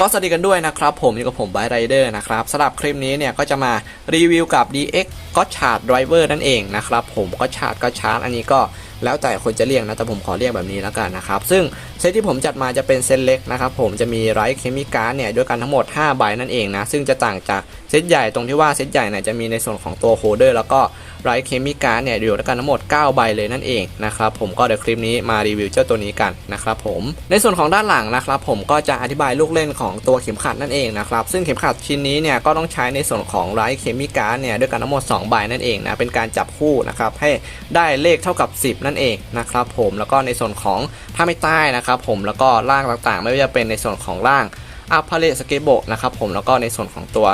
ก็สวัสดีกันด้วยนะครับ ผมอยู่กับผมไบไรเดอร์นะครับสำหรับคลิปนี้เนี่ยก็จะมารีวิวกับ DX ก็ชาร์ดไดรเวอร์นั่นเองนะครับผมก็ชาร์ดก็ชาร์ดอันนี้ก็แล้วแต่คนจะเรียกนะ แต่ผมขอเรียกแบบนี้แล้วกันนะครับ ซึ่งเซตที่ผมจัดมาจะเป็นเซตเล็กนะครับ ผมจะมีไรเคมีการ์ดเนี่ยด้วยกันทั้งหมด 5 ใบนั่นเองนะ ซึ่งจะต่างจากเซตใหญ่ตรงที่ว่าเซตใหญ่เนี่ยจะมีในส่วนของตัวโฮเดอร์แล้วก็ ไรเคมีการ์เนี่ยอยู่ด้วยกันทั้งหมด 9 ใบเลยนั่นเองนะครับผมก็เดี๋ยวคลิปนี้มารีวิวเจ้าตัวนี้กันนะครับผมในส่วนของด้านหลังนะครับผมก็จะอธิบายลูกเล่นของตัวเข็มขัดนั่นเองนะครับซึ่งเข็มขัดชิ้นนี้เนี่ยก็ต้องใช้ในส่วนของไรเคมีการ์เนี่ยด้วยกันทั้งหมด 2 ใบนั่นเองนะเป็นการจับคู่นะครับให้ได้เลขเท่ากับ 10 นั่นเองนะครับผมแล้วก็ในส่วนของถ้าไม่ใต้นะครับผมแล้วก็ล่างต่างๆ ไม่ว่าจะเป็นในส่วนของล่างอัพพาเลสเกโบนะครับผมแล้วก็ในส่วนของตัว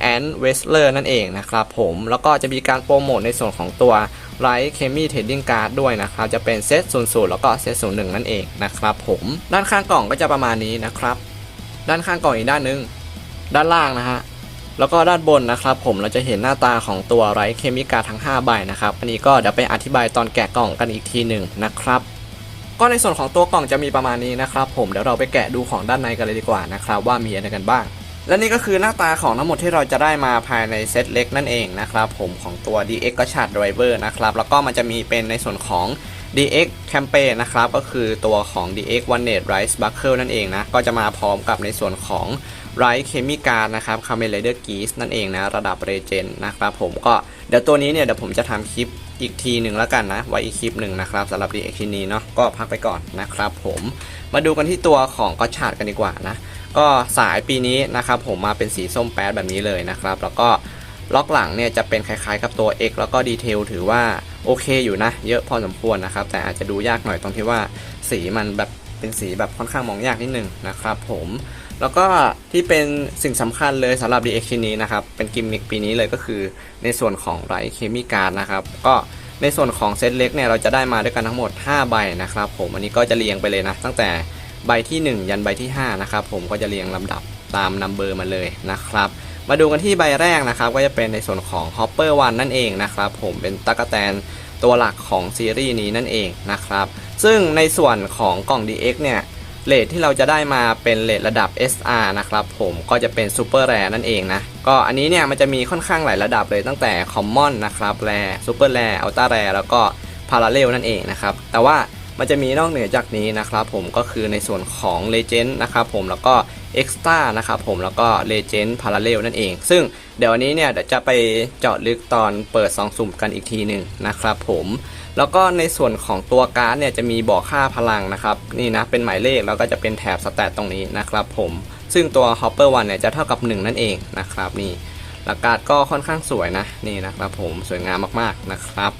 แอนเวสเลอร์นั่นเองนะครับผมแล้วก็จะมีการโปรโมทในส่วนของตัวไรเคมีเทรดดิ้งการ์ดด้วยนะครับจะเป็นเซต0 0แล้วก็เซต0 1นั่นเองนะครับผมด้านข้างกล่องก็จะประมาณนี้นะครับ ด้านข้างกล่องอีกด้านหนึง ด้านล่างนะฮะแล้วก็ด้านบนนะครับผมเราจะเห็นหน้าตาของตัวไรเคมีการ์ดทั้ง 5 ใบนะครับอันนี้ก็เดี๋ยวไปอธิบายตอนแกะกล่องกันอีกทีหนึ่งนะครับก็ในส่วนของตัวกล่องจะมีประมาณนี้นะครับผมเดี๋ยวเราไปแกะดูของด้านในกันเลยดีกว่านะครับว่ามีอะไรกันบ้าง และนี่ก็คือหน้าตาของทั้งหมดที่เราจะได้มาภายในเซตเล็กนั่นเองนะครับผมของตัว DX ก็ชาร์ดไดรเวอร์นะครับแล้วก็มันจะมีเป็นในส่วนของ DX Campaign นะครับก็คือตัวของ DX One Net Rice Buckle นั่นเองนะก็จะมาพร้อมกับในส่วนของ Rice Chemi Card นะครับ Kamen Rider Geese นั่นเองนะระดับ Legend นะครับผมก็เดี๋ยวตัวนี้เนี่ยเดี๋ยวผมจะทำคลิปอีกทีหนึ่งแล้วกันนะ ไว้อีกคลิปหนึ่งนะครับสำหรับ DX ชิ้นนี้เนาะก็พักไปก่อนนะครับผมมาดูกันที่ตัวของก็ชาร์ดกันดีกว่านะ ก็สายปีนี้นะครับผมมาเป็นสีส้มแป๊ดแบบนี้เลยนะครับ แล้วก็ล็อกหลังเนี่ยจะเป็นคล้ายๆกับตัว X แล้วก็ดีเทลถือว่าโอเคอยู่นะ เยอะพอสมควรนะครับ แต่อาจจะดูยากหน่อยตรงที่ว่าสีมันแบบเป็นสีแบบค่อนข้างมองยากนิดนึงนะครับผมแล้วก็ที่เป็นสิ่งสำคัญเลยสำหรับ DX ชิ้นนี้นะครับ เป็นกิมมิคปีนี้เลยก็คือในส่วนของไรเคมีการนะครับ ก็ในส่วนของเซตเล็กเนี่ยเราจะได้มาด้วยกันทั้งหมด 5 ใบนะครับผมอันนี้ก็จะเรียงไปเลยนะ ตั้งแต่ ใบที่ 1 ยันใบที่5นะครับผมก็จะเรียงลำดับตามนัมเบอร์มาเลยนะครับมาดูกันที่ใบแรกนะครับก็จะเป็นในส่วนของ Hopper 1นั่นเองนะครับผมเป็นตะกแตนตัวหลักของซีรีส์นี้นั่นเองนะครับซึ่งในส่วนของกล่อง DX เนี่ยเลทที่เราจะได้มาเป็นเลทระดับ SR นะครับผมก็จะเป็น Super Rare นั่นเองนะก็อันนี้เนี่ยมันจะมีค่อนข้างหลายระดับเลยตั้งแต่ Common นะครับ Rare Super Rare Ultra Rare แล้วก็ Parallel นั่นเองนะครับแต่ว่า มันจะมีนอกเหนือจากนี้นะครับผมก็คือในส่วนของ Legend นะครับผมแล้วก็ Extra นะครับผมแล้วก็ Legend Parallel นั่นเอง ซึ่งเดี๋ยววันนี้เนี่ยเดี๋ยวจะไปเจาะลึกตอนเปิดซองสุ่มกันอีกทีหนึ่งนะครับผมแล้วก็ในส่วนของตัวการ์ดเนี่ยจะมีบอกค่าพลังนะครับนี่นะเป็นหมายเลขแล้วก็จะเป็นแถบสแตทตรงนี้นะครับผมซึ่งตัว Hopper 1เนี่ยจะเท่ากับ 1 นั่นเองนะครับนี่หลักการก็ค่อนข้างสวยนะนี่นะครับผมสวยงามมากๆนะครับ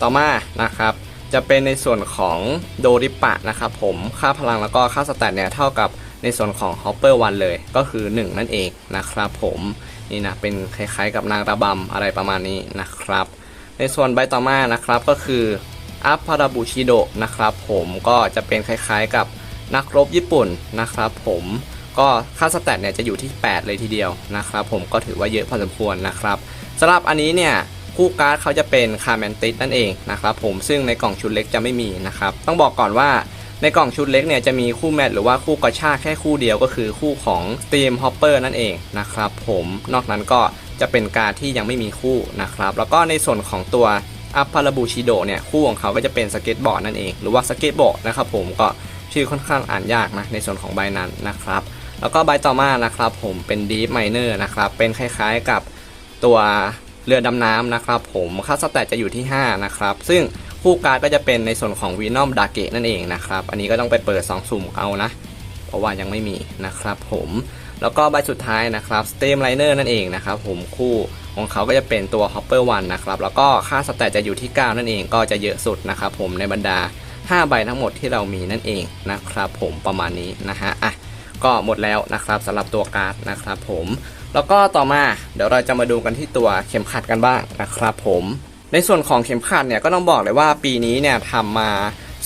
ต่อมานะครับ จะเป็นในส่วนของโดริปะนะครับผมค่าพลังแล้วก็ค่าสแตทเนี่ยเท่ากับในส่วนของ Hopper 1เลยก็คือ 1 นั่นเองนะครับผมนี่นะเป็นคล้ายๆกับนางระบำอะไรประมาณนี้นะครับ ในส่วนใบต่อมานะครับก็คืออัพพาราบุชิโดนะครับผมก็จะเป็นคล้ายๆกับนักรบญี่ปุ่นนะครับผมก็ค่าสแตทเนี่ยจะอยู่ที่ 8 เลยทีเดียวนะครับผมก็ถือว่าเยอะพอสมควรนะครับสำหรับอันนี้เนี่ย คู่การ์ดเขาจะเป็นคาร์แมนติสนั่นเองนะครับผมซึ่งในกล่องชุดเล็กจะไม่มีนะครับต้องบอกก่อนว่าในกล่องชุดเล็กเนี่ยจะมีคู่แมทหรือว่าคู่กระชากแค่คู่เดียวก็คือคู่ของสตีมฮอปเปอร์นั่นเองนะครับผมนอกนั้นก็จะเป็นการดที่ยังไม่มีคู่นะครับแล้วก็ในส่วนของตัวอัพพาราบูชิโดเนี่ยคู่ของเขาก็จะเป็นสเก็ตบอร์ดนั่นเองหรือว่าสเก็ตบอร์ดนะครับผมก็ชื่อค่อนข้างอ่านยากนะในส่วนของใบนั้นนะครับแล้วก็ใบต่อมานะครับผมเป็นดีฟไมเนอร์นะครับเป็นคล้ายๆกับตัว เรือดำน้ำนะครับผมค่าสแตทจะอยู่ที่ 5 นะครับ ซึ่งคู่การก็จะเป็นในส่วนของวีนอมดาเกะนั่นเองนะครับ อันนี้ก็ต้องไปเปิด 2 สุ่มเอานะ เพราะว่ายังไม่มีนะครับผมแล้วก็ใบสุดท้ายนะครับสเตมไลเนอร์นั่นเองนะครับผมคู่ของเขาก็จะเป็นตัว Hopper 1นะครับแล้วก็ค่าสแตทจะอยู่ที่ 9 นั่นเองก็จะเยอะสุดนะครับผมในบรรดา 5 ใบทั้งหมดที่เรามีนั่นเองนะครับผมประมาณนี้นะฮะอะ ก็หมดแล้วนะครับสำหรับตัวการ์ดนะครับผมแล้วก็ต่อมาเดี๋ยวเราจะมาดูกันที่ตัวเข็มขัดกันบ้างนะครับผมในส่วนของเข็มขัดเนี่ยก็ต้องบอกเลยว่าปีนี้เนี่ยทำมา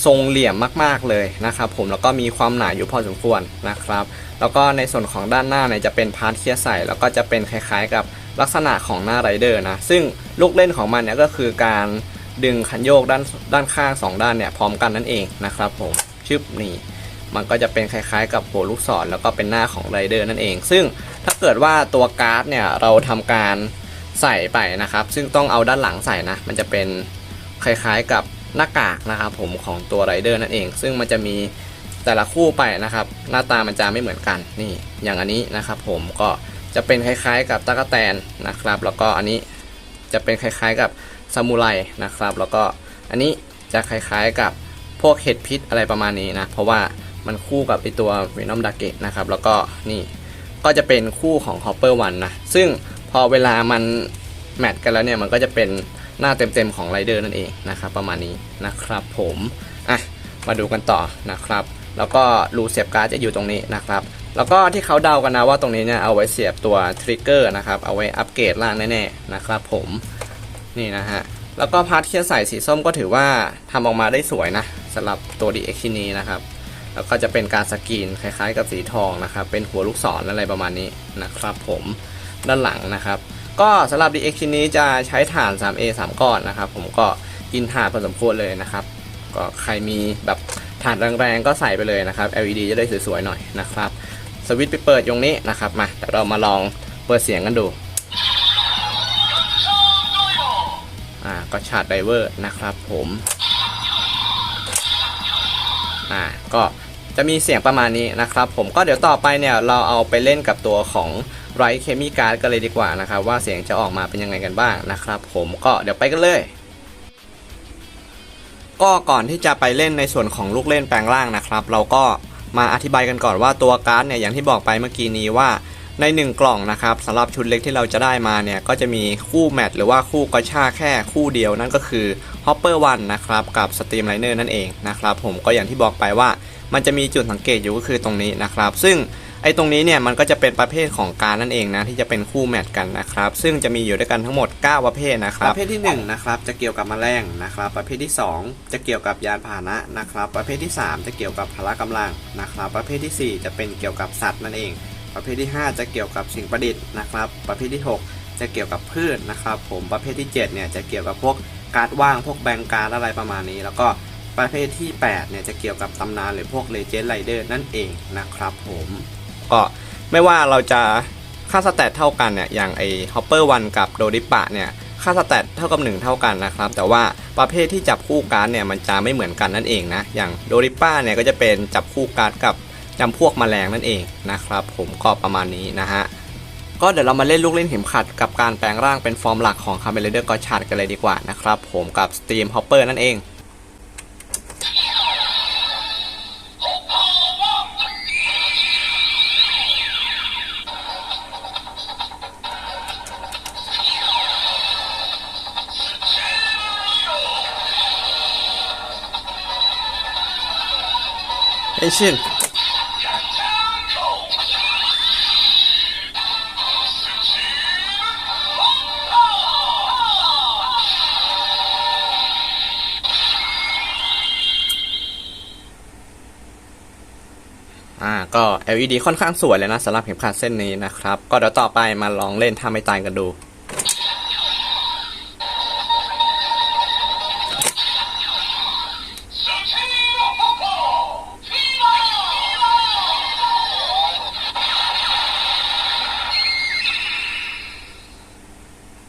ทรงเหลี่ยมมากๆเลยนะครับผมแล้วก็มีความหนาอยู่พอสมควรนะครับแล้วก็ในส่วนของด้านหน้าเนี่ยจะเป็นพาร์ทเคียร์ใส่แล้วก็จะเป็นคล้ายๆกับลักษณะของหน้าไรเดอร์นะซึ่งลูกเล่นของมันเนี่ยก็คือการดึงคันโยกด้านด้านข้างสองด้านเนี่ยพร้อมกันนั่นเองนะครับผมชึบนี่ มันก็จะเป็นคล้ายๆ กับหัวลูกศรแล้วก็เป็นหน้าของไรเดอร์นั่นเอง ซึ่งถ้าเกิดว่าตัวการ์ดเนี่ยเราทำการใส่ไปนะครับ ซึ่งต้องเอาด้านหลังใส่นะ มันจะเป็นคล้ายๆกับหน้ากากนะครับผมของตัวไรเดอร์นั่นเอง ซึ่งมันจะมีแต่ละคู่ไปนะครับ หน้าตามันจะไม่เหมือนกันนี่อย่างอันนี้นะครับ ผมก็จะเป็นคล้ายๆ กับตะกแตนนะครับ แล้วก็อันนี้จะเป็นคล้ายๆ กับซามูไรนะครับ แล้วก็อันนี้จะคล้ายๆกับพวกเห็ดพิษอะไรประมาณนี้นะ เพราะว่า มันคู่กับไอตัวเวนอมดาเกะนะครับ แล้วก็นี่ก็จะเป็นคู่ของ Hopper 1นนะ ซึ่งพอเวลามันแมทกันแล้วเนี่ย มันก็จะเป็นหน้าเต็มๆของไรเดอร์นั่นเองนะครับ ประมาณนี้นะครับผมอะมาดูกันต่อนะครับ แล้วก็รูเสียบการ์ดจะอยู่ตรงนี้นะครับ แล้วก็ที่เขาเดากันนะว่าตรงนี้เนี่ยเอาไว้เสียบตัวทริกเกอร์นะครับ เอาไว้อัปเกรดล่างแน่ๆนะครับผมนี่นะฮะแล้วก็พาร์ทที่จะใส่สีส้มก็ถือว่าทำออกมาได้สวยนะสำหรับตัว DX ชิ้นนี้นะครับ แล้วก็จะเป็นการสกรีนคล้ายๆ กับสีทองนะครับ เป็นหัวลูกศรอะไรประมาณนี้นะครับ ผมด้านหลังนะครับ ก็สำหรับ DX ชิ้นนี้จะใช้ถ่าน 3A 3 ก้อนนะครับ ผมก็กินถ่านพอสมควรเลยนะครับ ก็ใครมีแบบถ่านแรงๆก็ใส่ไปเลยนะครับ LED จะได้สวยๆหน่อยนะครับ สวิตช์ไปเปิดตรงนี้นะครับมาเดี๋ยวเรามาลองเปิดเสียงกันดูอ่าก็ชาร์จไดเวอร์นะครับผม อ่าก็จะมีเสียงประมาณนี้นะครับ ผมก็เดี๋ยวต่อไปเนี่ยเราเอาไปเล่นกับตัวของไรเคมีการ์ดกันเลยดีกว่านะครับว่าเสียงจะออกมาเป็นยังไงกันบ้างนะครับ ผมก็เดี๋ยวไปกันเลยก็ก่อนที่จะไปเล่นในส่วนของลูกเล่นแปลงร่างนะครับ เราก็มาอธิบายกันก่อนว่าตัวการ์ดเนี่ยอย่างที่บอกไปเมื่อกี้นี้ว่า ใน 1 กล่องนะครับสำหรับชุดเล็กที่เราจะได้มาเนี่ยก็จะมีคู่แมทหรือว่าคู่กระชาแค่คู่เดียวนั่นก็คือ Hopper 1นะครับกับ Stream Liner นั่นเองนะครับผมก็อย่างที่บอกไปว่ามันจะมีจุดสังเกตอยู่ก็คือตรงนี้นะครับ ซึ่งไอ้ตรงนี้เนี่ยมันก็จะเป็นประเภทของการนั่นเองนะที่จะเป็นคู่แมทกันนะครับ ซึ่งจะมีอยู่ด้วยกันทั้งหมด 9 ประเภทนะครับประเภทที่1นะครับจะเกี่ยวกับแมลงนะครับ ประเภทที่ 2 จะเกี่ยวกับยานพาหนะนะครับ ประเภทที่ 3 จะเกี่ยวกับพละกำลังนะครับ ประเภททีสี่ 4 จะเป็นเกี่ยวกับสัตว์นั่นเอง ประเภทที่ 5 จะเกี่ยวกับสิ่งประดิษฐ์นะครับ ประเภทที่ 6 จะเกี่ยวกับพืชนะครับ ผมประเภทที่ 7 เนี่ยจะเกี่ยวกับพวกการ์ดว่างพวกแบงการ์ดอะไรประมาณนี้ แล้วก็ประเภทที่ 8 เนี่ยจะเกี่ยวกับตำนานหรือพวกเลเจนด์ไรเดอร์นั่นเองนะครับผมก็ไม่ว่าเราจะค่าสแตทเท่ากันเนี่ยอย่างไอฮอปเปอร์วันกับโดริปะเนี่ยค่าสแตทเท่ากับ 1 เท่ากันนะครับ แต่ว่าประเภทที่จับคู่การ์ดเนี่ยมันจะไม่เหมือนกันนั่นเองนะอย่างโดริปะเนี่ยก็จะเป็นจับคู่การ์ดกับ จำพวกแมลงนั่นเองนะครับ ผมก็ประมาณนี้นะฮะก็เดี๋ยวเรามาเล่นลูกเล่นเข็มขัดกับการแปลงร่างเป็นฟอร์มหลักของคาเมเลเดอร์กอชาร์ดกันเลยดีกว่านะครับ ผมกับสตรีมฮอปเปอร์นั่นเองเอชิน ก็ LED ค่อนข้างสวยเลยนะสำหรับเข็มขัดเส้นนี้นะครับ ก็เดี๋ยวต่อไปมาลองเล่นท่าไม่ตายกันดู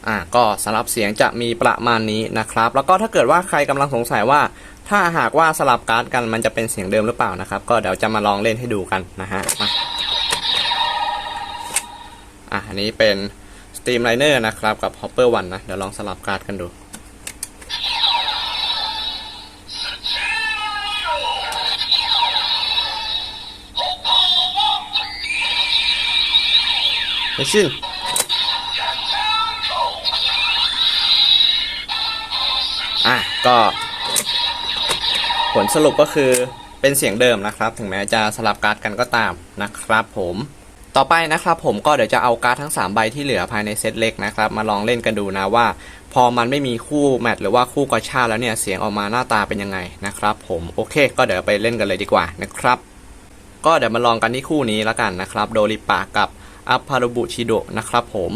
อ่าก็สำหรับเสียงจะมีประมาณนี้นะครับ แล้วก็ถ้าเกิดว่าใครกำลังสงสัยว่า ถ้าหากว่าสลับการ์ดกันมันจะเป็นเสียงเดิมหรือเปล่านะครับ ก็เดี๋ยวจะมาลองเล่นให้ดูกันนะฮะมาอะอันนี้เป็น Steam Liner นะครับ กับ Hopper 1นะ เดี๋ยวลองสลับการ์ดกันดูเฮ้ยชินอะก็ ผลสรุปก็คือเป็นเสียงเดิมนะครับ ถึงแม้จะสลับการ์ดกันก็ตามนะครับผมต่อไปนะครับผมก็เดี๋ยวจะเอาการ์ดทั้ง 3 ใบที่เหลือภายในเซตเล็กนะครับมาลองเล่นกันดูนะว่า พอมันไม่มีคู่แมทหรือว่าคู่กอชาแล้วเนี่ยเสียงออกมาหน้าตาเป็นยังไงนะครับผมโอเค ก็เดี๋ยวไปเล่นกันเลยดีกว่านะครับ ก็เดี๋ยวมาลองกันที่คู่นี้แล้วกันนะครับ โดริปะกับอัปพารุบุชิโดะนะครับผม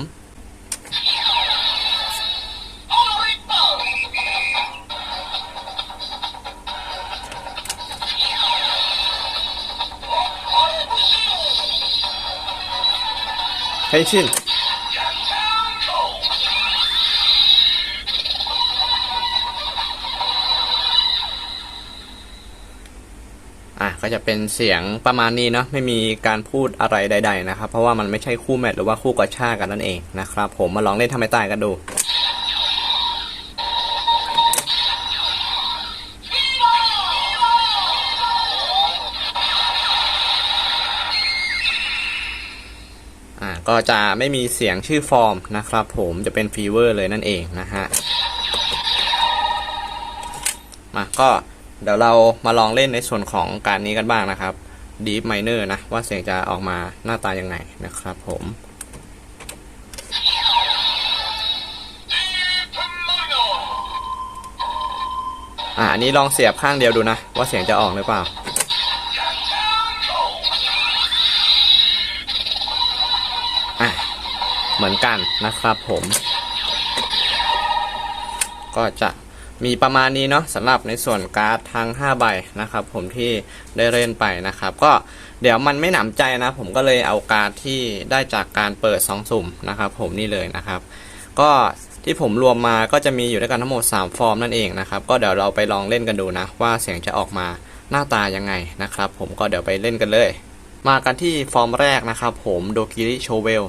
เฮ้ยชินอะก็จะเป็นเสียงประมาณนี้เนาะไม่มีการพูดอะไรใด ๆ นะครับ เพราะว่ามันไม่ใช่คู่แมทหรือว่าคู่กระชากกันนั่นเองนะครับ ผมมาลองเล่นทำไมตายกันดู ก็จะไม่มีเสียงชื่อฟอร์มนะครับผมจะเป็นฟีเวอร์เลยนั่นเองนะฮะมาก็เดี๋ยวเรามาลองเล่นในส่วนของการนี้กันบ้างนะครับ Deep Miner นะ ว่าเสียงจะออกมาหน้าตายังไงนะครับผมอ่าอันนี้ลองเสียบข้างเดียวดูนะ ว่าเสียงจะออกหรือเปล่า เหมือนกันนะครับผม ก็จะมีประมาณนี้เนาะสำหรับในส่วนการ์ดทั้ง 5 ใบนะครับ ผมที่ได้เล่นไปนะครับ ก็เดี๋ยวมันไม่หนำใจนะ ผมก็เลยเอาการ์ดที่ได้จากการเปิดซองสุ่มนะครับ ผมนี่เลยนะครับ ก็ที่ผมรวมมาก็จะมีอยู่ด้วยกันทั้งหมด 3 ฟอร์มนั่นเองนะครับ ก็เดี๋ยวเราไปลองเล่นกันดูนะ ว่าเสียงจะออกมาหน้าตายังไงนะครับ ผมก็เดี๋ยวไปเล่นกันเลย มากันที่ฟอร์มแรกนะครับ ผมโดกิริโชเวล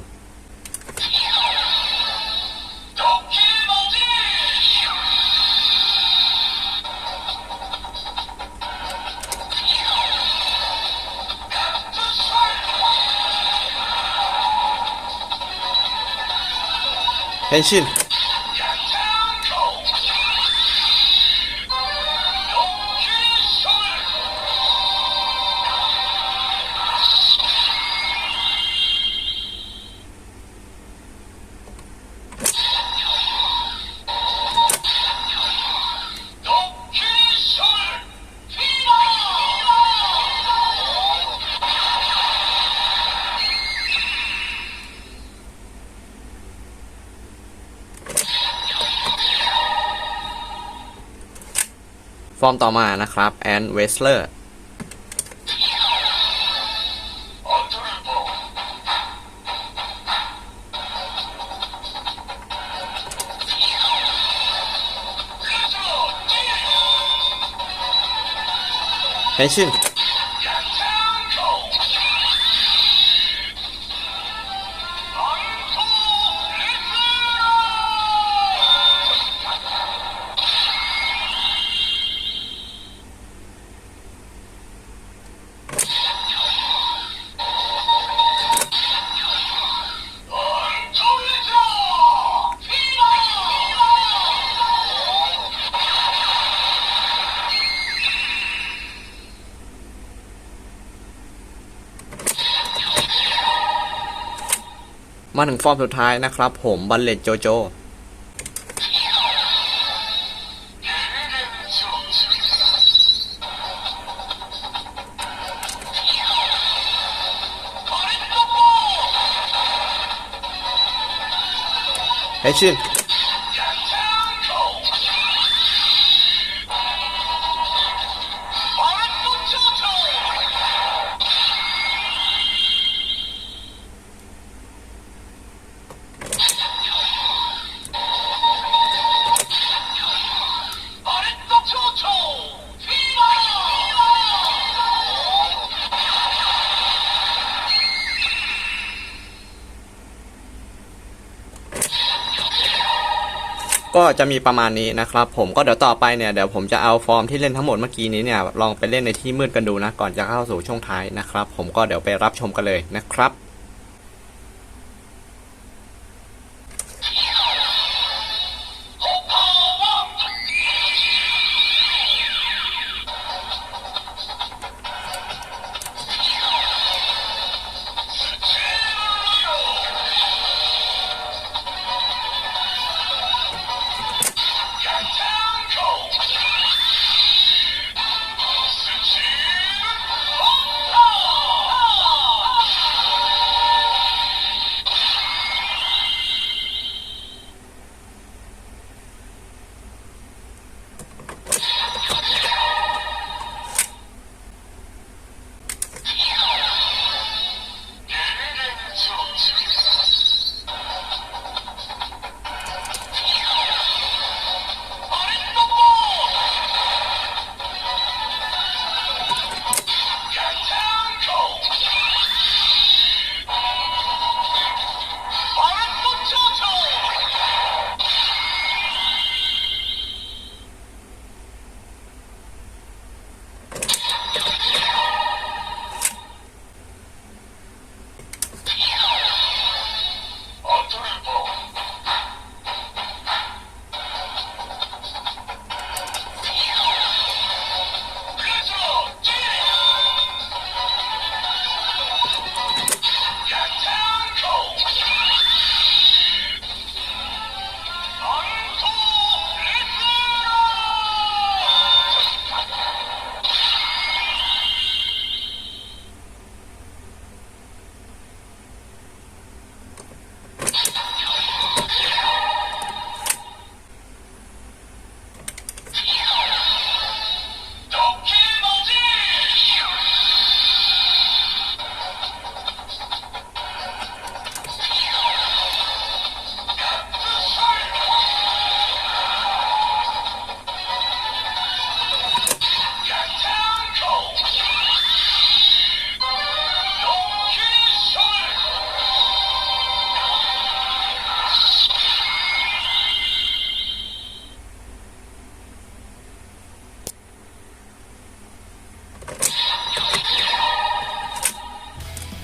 เฮ ฟอร์มต่อมานะครับแอนเวสเลอร์เฮนชิน มาถึงฟอร์มสุดท้ายนะครับ ผมบัลเลตโจโจเฮ้ยชิ ก็จะมีประมาณนี้นะครับผมก็เดี๋ยวต่อไปเนี่ยเดี๋ยวผมจะเอาฟอร์มที่เล่นทั้งหมดเมื่อกี้นี้เนี่ยลองไปเล่นในที่มืดกันดูนะก่อนจะเข้าสู่ช่วงท้ายนะครับผมก็เดี๋ยวไปรับชมกันเลยนะครับ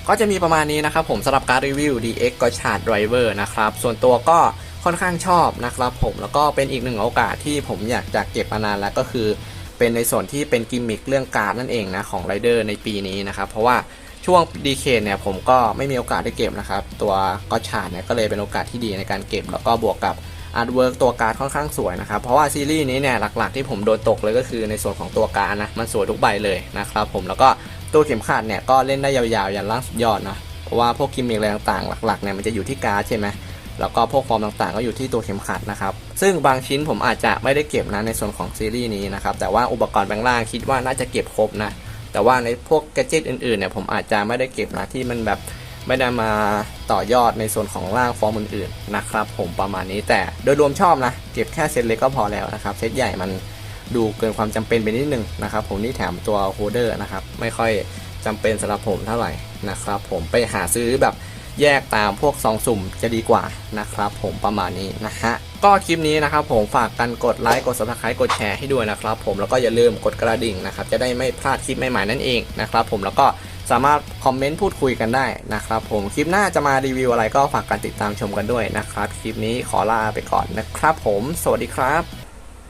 ก็จะมีประมาณนี้นะครับผมสำหรับการรีวิว DX ก็ชาร์ดไดรเวอร์นะครับ ส่วนตัวก็ค่อนข้างชอบนะครับผมแล้วก็เป็นอีกหนึ่งโอกาสที่ผมอยากจะเก็บมานานแล้วก็คือ เป็นในส่วนที่เป็นกิมมิคเรื่องการ์ดนั่นเองนะของไรเดอร์ในปีนี้นะครับ เพราะว่าช่วงดีเคเนี่ยผมก็ไม่มีโอกาสได้เก็บนะครับ ตัวก็ชาร์ดเนี่ยก็เลยเป็นโอกาสที่ดีในการเก็บ แล้วก็บวกกับอาร์ตเวิร์กตัวการ์ดค่อนข้างสวยนะครับ เพราะว่าซีรีส์นี้เนี่ยหลักๆที่ผมโดนตกเลยก็คือในส่วนของตัวการ์ดนะมันสวยทุกใบเลยนะครับผมแล้วก็ ตัวเข็มขัดเนี่ยก็เล่นได้ยาวๆ ยันล่างสุดยอดนะเพราะว่าพวกกิมมิคอะไรต่างๆ หลักๆเนี่ยมันจะอยู่ที่การ์ดใช่ไหมแล้วก็พวกฟอร์มต่างๆ ก็อยู่ที่ตัวเข็มขัดนะครับ ซึ่งบางชิ้นผมอาจจะไม่ได้เก็บนะในส่วนของซีรีส์นี้นะครับ แต่ว่าอุปกรณ์แบงล่างคิดว่าน่าจะเก็บครบนะ แต่ว่าในพวกแกจิตอื่นๆเนี่ยผมอาจจะไม่ได้เก็บนะที่มันแบบไม่ได้มาต่อยอดในส่วนของร่างฟอร์มอื่นๆนะครับ ผมประมาณนี้แต่โดยรวมชอบนะเก็บแค่เซตเล็กก็พอแล้วนะครับเซตใหญ่มัน ดูเกินความจำเป็นไปนิดนึงนะครับ ผมนี่แถมตัวโฮเดอร์นะครับ ไม่ค่อยจำเป็นสำหรับผมเท่าไหร่นะครับ ผมไปหาซื้อแบบแยกตามพวกซองสุ่มจะดีกว่านะครับ ผมประมาณนี้นะฮะก็คลิปนี้นะครับผมฝากกันกดไลค์กด subscribe กดแชร์ให้ด้วยนะครับ ผมแล้วก็อย่าลืมกดกระดิ่งนะครับ จะได้ไม่พลาดคลิปใหม่ๆนั่นเองนะครับ ผมแล้วก็สามารถคอมเมนต์พูดคุยกันได้นะครับ ผมคลิปหน้าจะมารีวิวอะไรก็ฝากกันติดตามชมกันด้วยนะครับ คลิปนี้ขอลาไปก่อนนะครับ ผม สวัสดีครับ